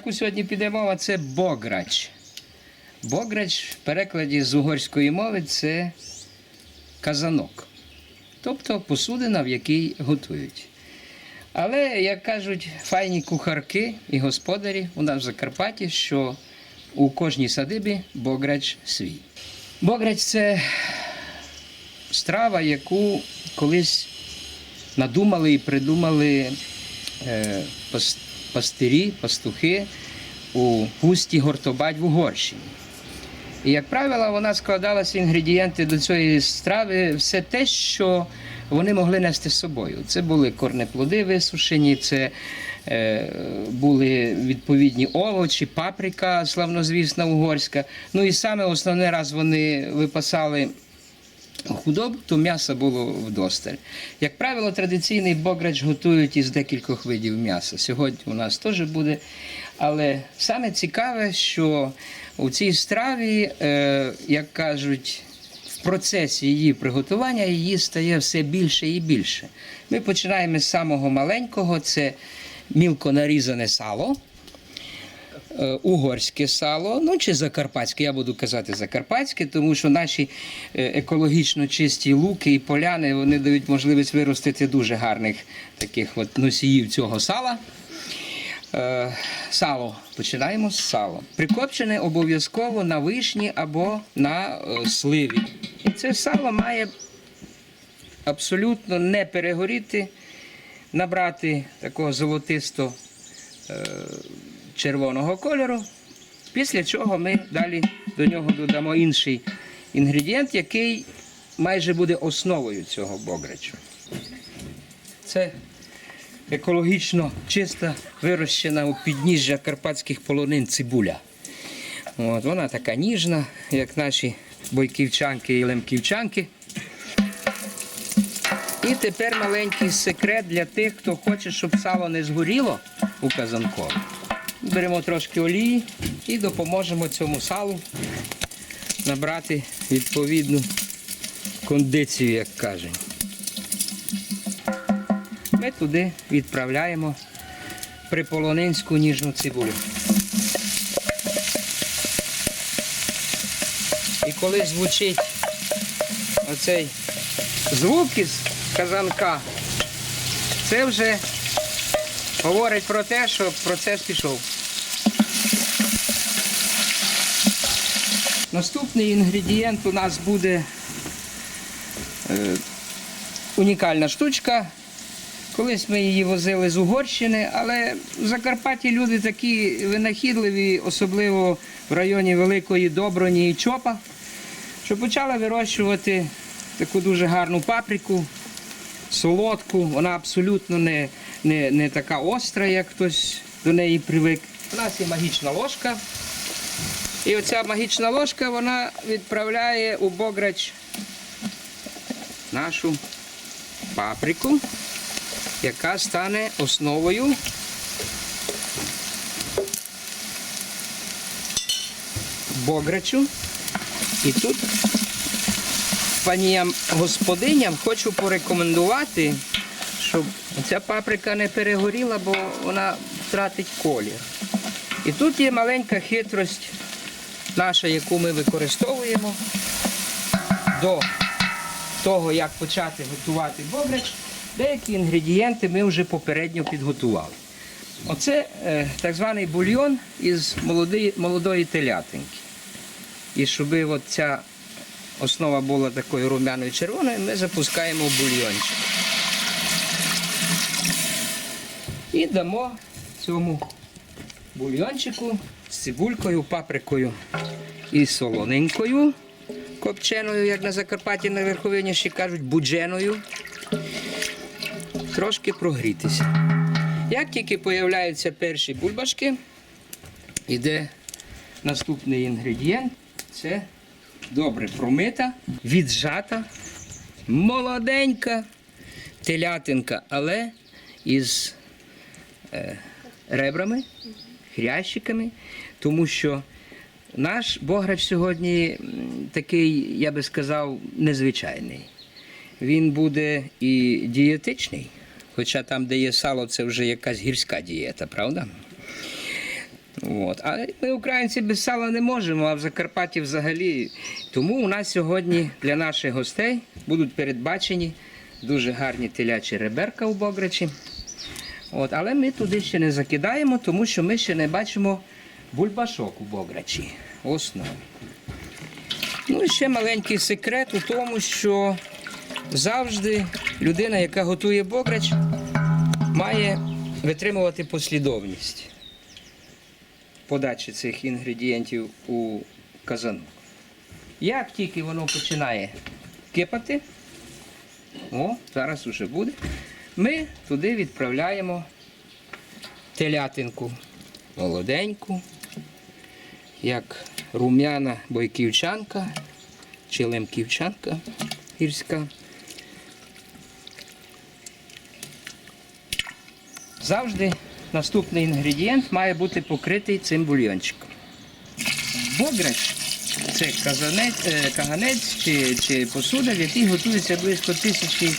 яку сьогодні піде мова, це бограч. Бограч в перекладі з угорської мови це казанок. Тобто посудина, в якій готують. Але, як кажуть файні кухарки і господарі у нас в Закарпатті, що у кожній садибі бограч свій. Бограч це страва, яку колись надумали і придумали е, пастирі, пастухи у пусті Гортобадь в Угорщині. І, як правило, вона складалася інгредієнти до цієї страви, все те, що вони могли нести з собою. Це були корнеплоди висушені, це е, були відповідні овочі, паприка, славнозвісна угорська. Ну і саме основне раз вони випасали худобу, то м'яса було вдосталь. Як правило, традиційний бограч готують із декількох видів м'яса. Сьогодні у нас теж буде. Але саме цікаве, що у цій страві, е, як кажуть, в процесі її приготування її стає все більше і більше. Ми починаємо з самого маленького, це мілко нарізане сало угорське сало, ну чи закарпатське, я буду казати закарпатське, тому що наші е, екологічно чисті луки і поляни вони дають можливість виростити дуже гарних таких от носіїв цього сала. Е, Сало. Починаємо з сала. Прикопчене обов'язково на вишні або на е, сливі. І це сало має абсолютно не перегоріти, набрати такого золотисто червоного кольору. Після чого ми далі до нього додамо інший інгредієнт, який майже буде основою цього бограчу. Це екологічно чиста, вирощена у підніжжя карпатських полонин цибуля. От, вона така ніжна, як наші бойківчанки і лемківчанки. І тепер маленький секрет для тих, хто хоче, щоб сало не згоріло у казанку. Беремо трошки олії і допоможемо цьому салу набрати відповідну кондицію, як кажуть. Ми туди відправляємо приполонинську ніжну цибулю. І коли звучить оцей звук із казанка, це вже говорить про те, що процес пішов. Наступний інгредієнт у нас буде е, унікальна штучка. Колись ми її возили з Угорщини, але в Закарпатті люди такі винахідливі, особливо в районі Великої Доброні і Чопа, що почали вирощувати таку дуже гарну паприку, солодку. Вона абсолютно не, не, не така остра, як хтось до неї привик. У нас є магічна ложка. І оця магічна ложка вона відправляє у бограч нашу паприку, яка стане основою бограчу. І тут паніям господиням хочу порекомендувати, щоб ця паприка не перегоріла, бо вона втратить колір. І тут є маленька хитрость наша, яку ми використовуємо до того, як почати готувати бобрич. Деякі інгредієнти ми вже попередньо підготували. Оце е, так званий бульйон із молодої, молодої телятинки. І щоб от ця основа була такою румяною червоною, ми запускаємо в бульйончик. І дамо цьому бульйончику з цибулькою, паприкою і солоненькою, копченою, як на Закарпатті на Верховині ще кажуть, будженою. Трошки прогрітися. Як тільки появляються перші бульбашки, йде наступний інгредієнт це добре промита, віджата, молоденька телятинка, але із е, ребрами, хрящиками, тому що наш бограч сьогодні такий, я би сказав, незвичайний. Він буде і дієтичний, хоча там, де є сало, це вже якась гірська дієта, правда? От. А ми, українці, без сала не можемо, а в Закарпатті взагалі. Тому у нас сьогодні для наших гостей будуть передбачені дуже гарні телячі реберка у Бограчі. От, але ми туди ще не закидаємо, тому що ми ще не бачимо бульбашок у Бограчі. Основі. Ну і ще маленький секрет у тому, що завжди людина, яка готує бограч, має витримувати послідовність подачі цих інгредієнтів у казанок. Як тільки воно починає кипати, о, зараз уже буде, ми туди відправляємо телятинку молоденьку, як рум'яна бойківчанка чи лемківчанка гірська. Завжди наступний інгредієнт має бути покритий цим бульйончиком. Бограч це казанець, е, каганець чи, чи посуда, в якій готується близько тисячі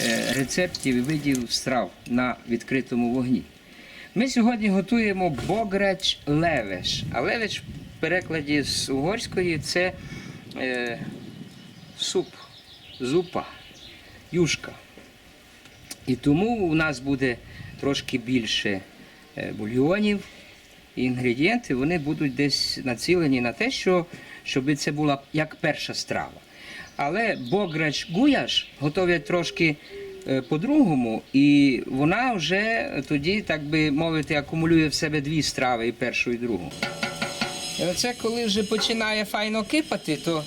е, рецептів і видів страв на відкритому вогні. Ми сьогодні готуємо бограч левеш. А левеш в перекладі з угорської це е, суп, зупа, юшка. І тому у нас буде трошки більше е, бульйонів. І інгредієнти вони будуть десь націлені на те, що, щоб це була як перша страва. Але бограч гуяш готовлять трошки е, по-другому, і вона вже тоді, так би мовити, акумулює в себе дві страви, і першу, і другу. І оце коли вже починає файно кипати, то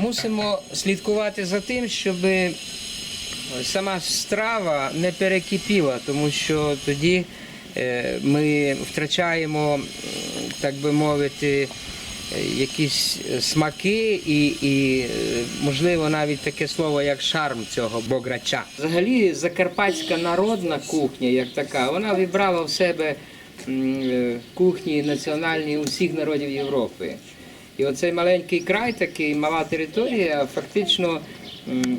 мусимо слідкувати за тим, щоб сама страва не перекипіла, тому що тоді е, ми втрачаємо, так би мовити, е, якісь е, смаки і, і можливо навіть таке слово, як шарм цього бограча. Взагалі закарпатська народна кухня, як така, вона вібрала в себе кухні національні усіх народів Європи. І оцей маленький край, такий мала територія, фактично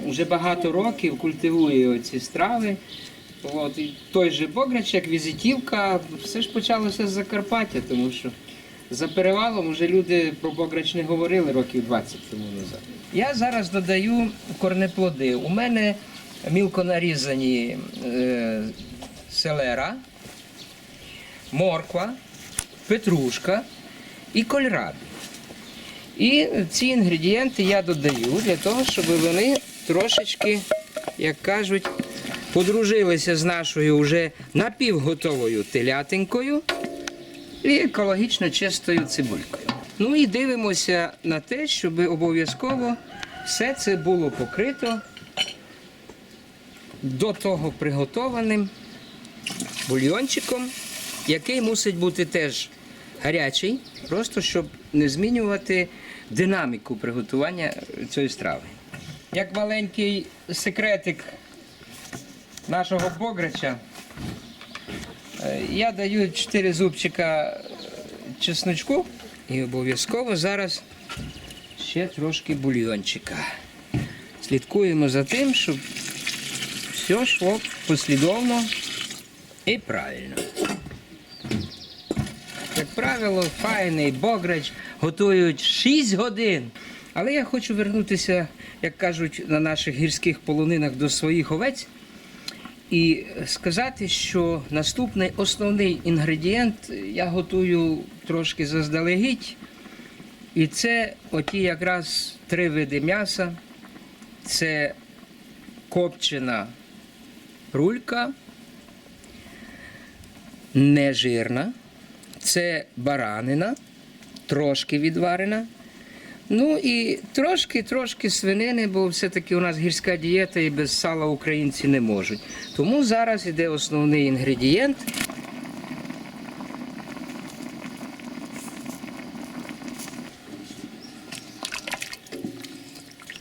вже багато років культивує ці страви. От, і той же Бограч, як візитівка, все ж почалося з Закарпаття, тому що за перевалом вже люди про Бограч не говорили років 20 тому назад. Я зараз додаю корнеплоди. У мене мілко нарізані е, селера, морква, петрушка і кольрабі. І ці інгредієнти я додаю для того, щоб вони трошечки, як кажуть, подружилися з нашою вже напівготовою телятинкою і екологічно чистою цибулькою. Ну і дивимося на те, щоб обов'язково все це було покрито до того приготованим бульйончиком, який мусить бути теж гарячий, просто щоб не змінювати динаміку приготування цієї страви. Як маленький секретик нашого бограча, е, я даю 4 зубчика чесночку і обов'язково зараз ще трошки бульйончика. Слідкуємо за тим, щоб все йшло послідовно і правильно. Правило, файний бограч готують 6 годин. Але я хочу вернутися, як кажуть, на наших гірських полонинах до своїх овець і сказати, що наступний основний інгредієнт я готую трошки заздалегідь. І це оті якраз три види м'яса. Це копчена рулька, нежирна, це баранина, трошки відварена. Ну і трошки-трошки свинини, бо все-таки у нас гірська дієта і без сала українці не можуть. Тому зараз йде основний інгредієнт.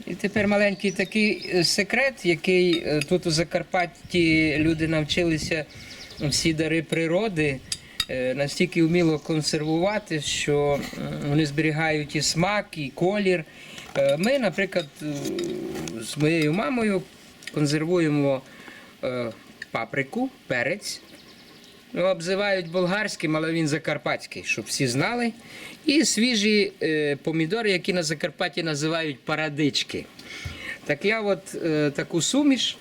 І тепер маленький такий е, секрет, який е, тут у Закарпатті люди навчилися всі дари природи настільки вміло консервувати, що вони зберігають і смак, і колір. Е, Ми, наприклад, е, з моєю мамою консервуємо е, паприку, перець, Ну, обзивають болгарським, але він закарпатський, щоб всі знали. І свіжі е, помідори, які на Закарпатті називають парадички. Так я от е, таку суміш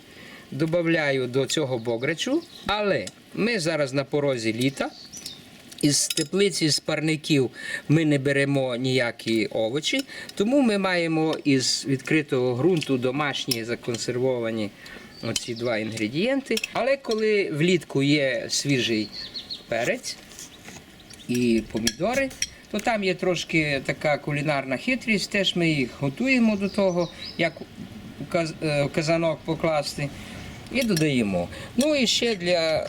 додаю до цього бограчу, але ми зараз на порозі літа. Із теплиці з парників ми не беремо ніякі овочі, тому ми маємо із відкритого ґрунту домашні законсервовані оці два інгредієнти. Але коли влітку є свіжий перець і помідори, то там є трошки така кулінарна хитрість, теж ми їх готуємо до того, як е, в казанок покласти. І додаємо. Ну і ще для е,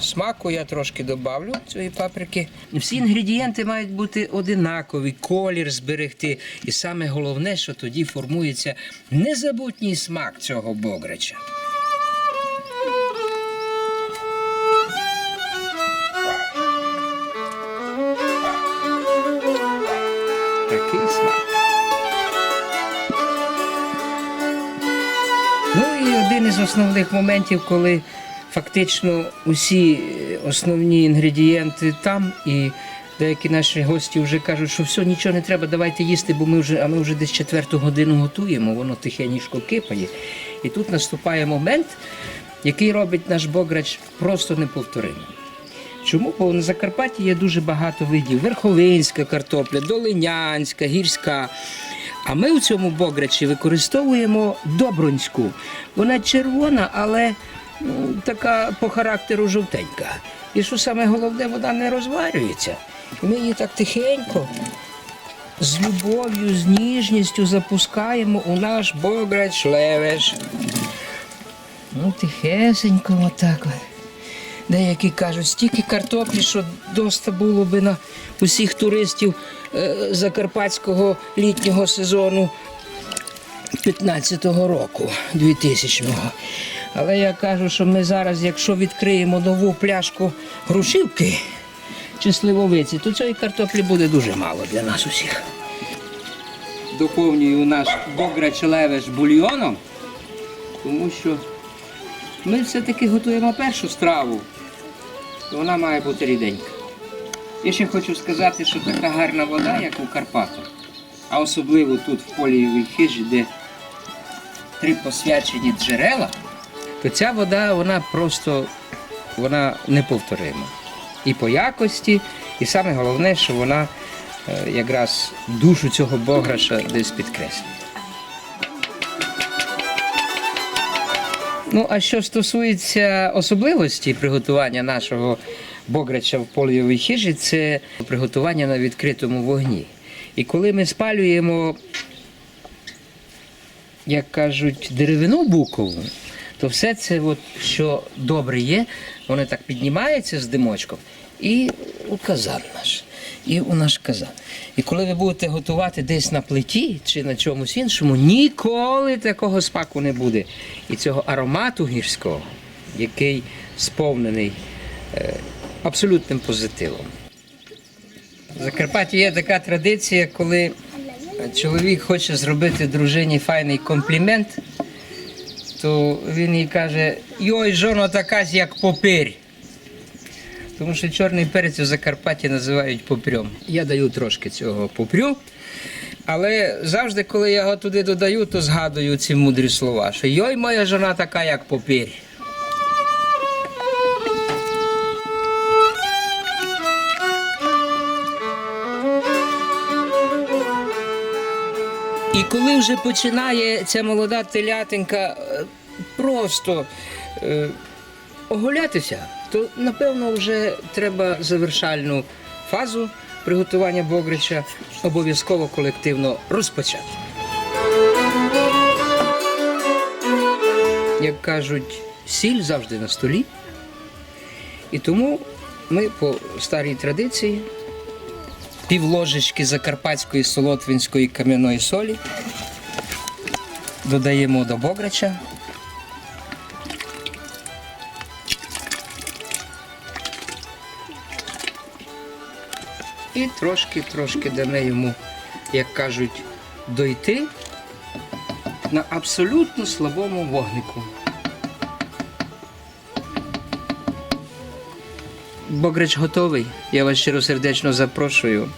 смаку я трошки додавлю цієї паприки. Всі інгредієнти мають бути одинакові, колір зберегти. І саме головне, що тоді формується незабутній смак цього бограча. Основних моментів, коли фактично усі е, основні інгредієнти там, і деякі наші гості вже кажуть, що все, нічого не треба, давайте їсти, бо ми вже, а ми вже десь четверту годину готуємо, воно тихенько кипає. І тут наступає момент, який робить наш бограч просто неповторимим. Чому? Бо на Закарпатті є дуже багато видів. Верховинська картопля, долинянська, гірська. А ми у цьому бограчі використовуємо добронську. Вона червона, але м, така по характеру жовтенька. І що саме головне, вона не розварюється. Ми її так тихенько, з любов'ю, з ніжністю запускаємо у наш бограч левеш. Ну, тихесенько, отак. Деякі кажуть, стільки картоплі, що доста було би на усіх туристів закарпатського літнього сезону 15-го року, 2000-го. Але я кажу, що ми зараз, якщо відкриємо нову пляшку грушівки чи сливовиці, то цієї картоплі буде дуже мало для нас усіх. Доповнюю наш бограч левеш бульйоном, тому що ми все-таки готуємо першу страву, то вона має бути ріденька. Я ще хочу сказати, що така гарна вода, як у Карпатах, а особливо тут в полієвій хижі, де три посвячені джерела, то ця вода вона просто вона неповторима. І по якості, і саме головне, що вона е, якраз душу цього бограша десь підкреслює. Ну, а що стосується особливості приготування нашого бограча в поліовій хижі, це приготування на відкритому вогні. І коли ми спалюємо, як кажуть, деревину букову, то все це, от, що добре є, воно так піднімається з димочком і у казан наш. І у наш казан. І коли ви будете готувати десь на плиті чи на чомусь іншому, ніколи такого смаку не буде. І цього аромату гірського, який сповнений е, абсолютним позитивом. В Закарпатті є така традиція, коли чоловік хоче зробити дружині файний комплімент, то він їй каже: Йой, жоно, така як попирь. Тому що чорний перець у Закарпатті називають попрьом. Я даю трошки цього попрю. Але завжди, коли я його туди додаю, то згадую ці мудрі слова, що йой, моя жона така, як попір. І коли вже починає ця молода телятинка е, просто е, оголятися, то напевно вже треба завершальну фазу приготування бограча обов'язково колективно розпочати. Як кажуть, сіль завжди на столі. І тому ми по старій традиції півложечки закарпатської солотвинської кам'яної солі додаємо до бограча. І трошки-трошки дамо йому, як кажуть, дойти на абсолютно слабому вогнику. Богрич готовий. Я вас щиросердечно запрошую.